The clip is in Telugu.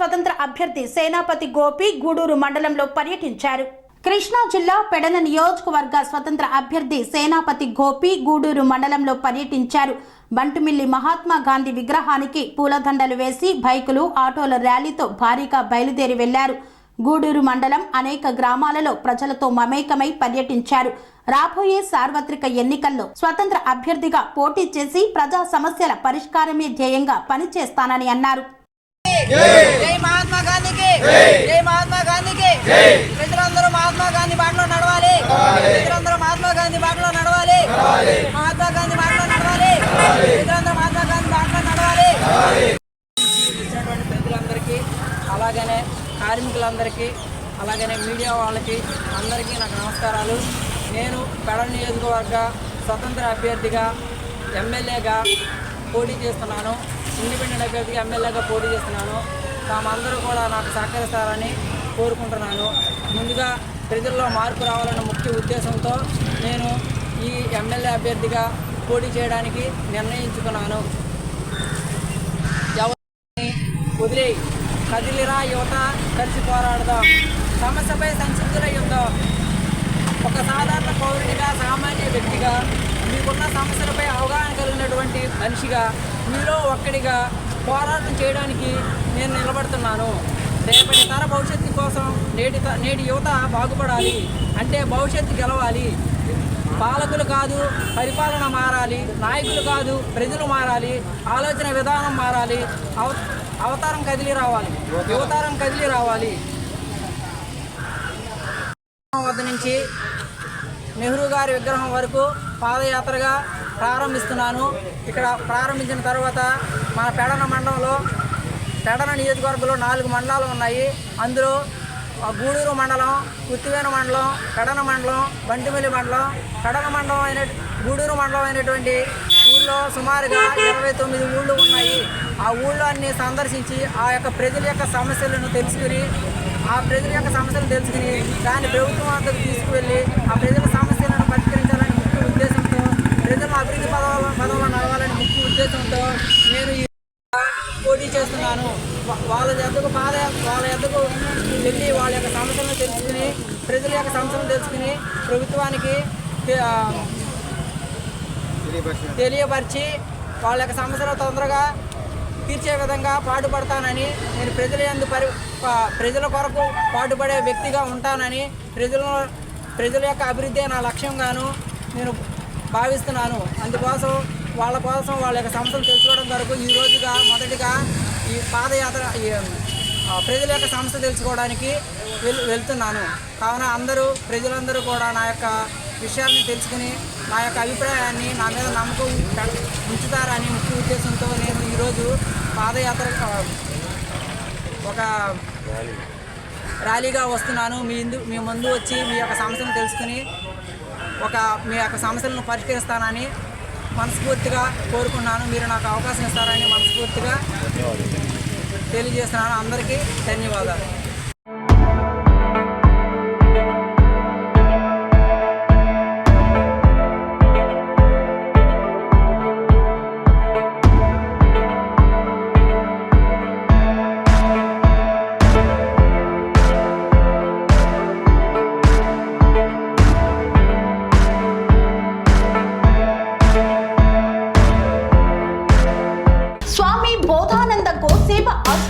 స్వతంత్ర అభ్యర్థి సేనాపతి గోపి గూడూరు మండలంలో పర్యటించారు. కృష్ణా జిల్లా పెడన నియోజకవర్గ స్వతంత్ర అభ్యర్థి సేనాపతి గోపి గూడూరు మండలంలో పర్యటించారు. బంటుమిల్లి మహాత్మా గాంధీ విగ్రహానికి పూలదండలు వేసి బైకులు ఆటోల ర్యాలీతో భారీగా బయలుదేరి వెళ్ళారు. గూడూరు మండలం అనేక గ్రామాలలో ప్రజలతో మమేకమై పర్యటించారు. రాబోయే సార్వత్రిక ఎన్నికల్లో స్వతంత్ర అభ్యర్థిగా పోటీ చేసి ప్రజా సమస్యల పరిష్కారమే ధ్యేయంగా పనిచేస్తానని అన్నారు. జై. మహాత్మా గాంధీకి. జై. మహాత్మా గాంధీకి. ప్రజలందరూ మహాత్మా గాంధీ బాటలో నడవాలి. ప్రజలందరూ మహాత్మా గాంధీ బాటలో నడవాలి. మహాత్మా గాంధీ బాటలో నడవాలి. ప్రజలందరూ మహాత్మా గాంధీ బాటలో నడవాలి. ఇచ్చినటువంటి ప్రజలందరికీ అలాగనే కార్మికులందరికీ అలాగనే మీడియా వాళ్ళకి అందరికీ నాకు నమస్కారాలు. నేను పెడ నియోజకవర్గ స్వతంత్ర అభ్యర్థిగా ఎమ్మెల్యేగా పోటీ చేస్తున్నాను. ఇండిపెండెంట్ అభ్యర్థిగా ఎమ్మెల్యేగా పోటీ చేస్తున్నాను. తామందరూ కూడా నాకు సహకరిస్తారని కోరుకుంటున్నాను. ముందుగా ప్రజల్లో మార్పు రావాలన్న ముఖ్య ఉద్దేశంతో నేను ఈ ఎమ్మెల్యే అభ్యర్థిగా పోటీ చేయడానికి నిర్ణయించుకున్నాను. ఎవరిని వదిలే కదిలిరా యువత కలిసి పోరాడదాం. సమస్యపై సంసిద్ధులై ఉందాం. ఒక సాధారణ పౌరుడిగా సామాన్య వ్యక్తిగా మీకున్న సమస్యలపై అవగాహన కలిగినటువంటి మనిషిగా మీలో ఒక్కడిగా పోరాటం చేయడానికి నేను నిలబడుతున్నాను. రేపటి తర భవిష్యత్తు కోసం నేటి త- నేటి యువత బాగుపడాలి. అంటే భవిష్యత్తు గెలవాలి. పాలకులు కాదు పరిపాలన మారాలి. నాయకులు కాదు ప్రజలు మారాలి. ఆలోచన విధానం మారాలి. అవ అవతారం కదిలి రావాలి. యువతారం కదిలి రావాలి. వద్ద నుంచి నెహ్రూ గారి విగ్రహం వరకు పాదయాత్రగా ప్రారంభిస్తున్నాను. ఇక్కడ ప్రారంభించిన తర్వాత మన పెడన మండలంలో పెడన నియోజకవర్గంలో నాలుగు మండలాలు ఉన్నాయి. అందులో గూడూరు మండలం ఉత్తివేన మండలం పెడన మండలం బంటిమిల్లి మండలం. పెడన మండలం అయిన గూడూరు మండలం అయినటువంటి ఊళ్ళో సుమారుగా ఇరవై తొమ్మిది ఊళ్ళు ఉన్నాయి. ఆ ఊళ్ళో అన్ని సందర్శించి ఆ యొక్క ప్రజల యొక్క సమస్యలను తెలుసుకుని ఆ ప్రజల యొక్క సమస్యలను తెలుసుకుని దాన్ని ప్రభుత్వం అంతకు తీసుకువెళ్ళి ఆ ప్రజల సమస్యలను పరిష్కరించాలని ముఖ్య ఉద్దేశంతో ప్రజలను అభివృద్ధి పదవుల పదవులు నడవాలని ముఖ్య ఉద్దేశంతో నేను ఈ పోటీ చేస్తున్నాను. వాళ్ళ ఎద్దకు పాద వాళ్ళ ఎద్దకు వెళ్ళి వాళ్ళ యొక్క సమస్యలను తెలుసుకుని ప్రజల యొక్క సమస్యలను తెలుసుకుని ప్రభుత్వానికి తెలియపరిచి వాళ్ళ యొక్క సమస్యలు తొందరగా తీర్చే విధంగా పాటుపడతానని నేను ప్రజల యందు పరి ప్రజల కొరకు పాటుపడే వ్యక్తిగా ఉంటానని ప్రజల ప్రజల యొక్క అభివృద్ధి నా లక్ష్యంగాను నేను భావిస్తున్నాను. అందుకోసం వాళ్ళ కోసం వాళ్ళ యొక్క సమస్యలు తెలుసుకోవడం కొరకు ఈ రోజుగా మొదటిగా ఈ పాదయాత్ర ఈ, ప్రజల యొక్క సమస్య తెలుసుకోవడానికి వెల్ వెళ్తున్నాను. కావున అందరూ ప్రజలందరూ కూడా నా యొక్క విషయాన్ని తెలుసుకుని నా యొక్క అభిప్రాయాన్ని నా మీద నమ్మకం ఉంచుతారని ముఖ్య ఉద్దేశంతో నేను ఈరోజు పాదయాత్ర ఒక ర్యాలీగా వస్తున్నాను. మీ ఇందు మీ ముందు వచ్చి మీ యొక్క సమస్యను తెలుసుకుని ఒక మీ యొక్క సమస్యలను పరిష్కరిస్తానని మనస్ఫూర్తిగా కోరుకున్నాను. మీరు నాకు అవకాశం ఇస్తారని మనస్ఫూర్తిగా తెలియజేస్తున్నాను. అందరికీ ధన్యవాదాలు.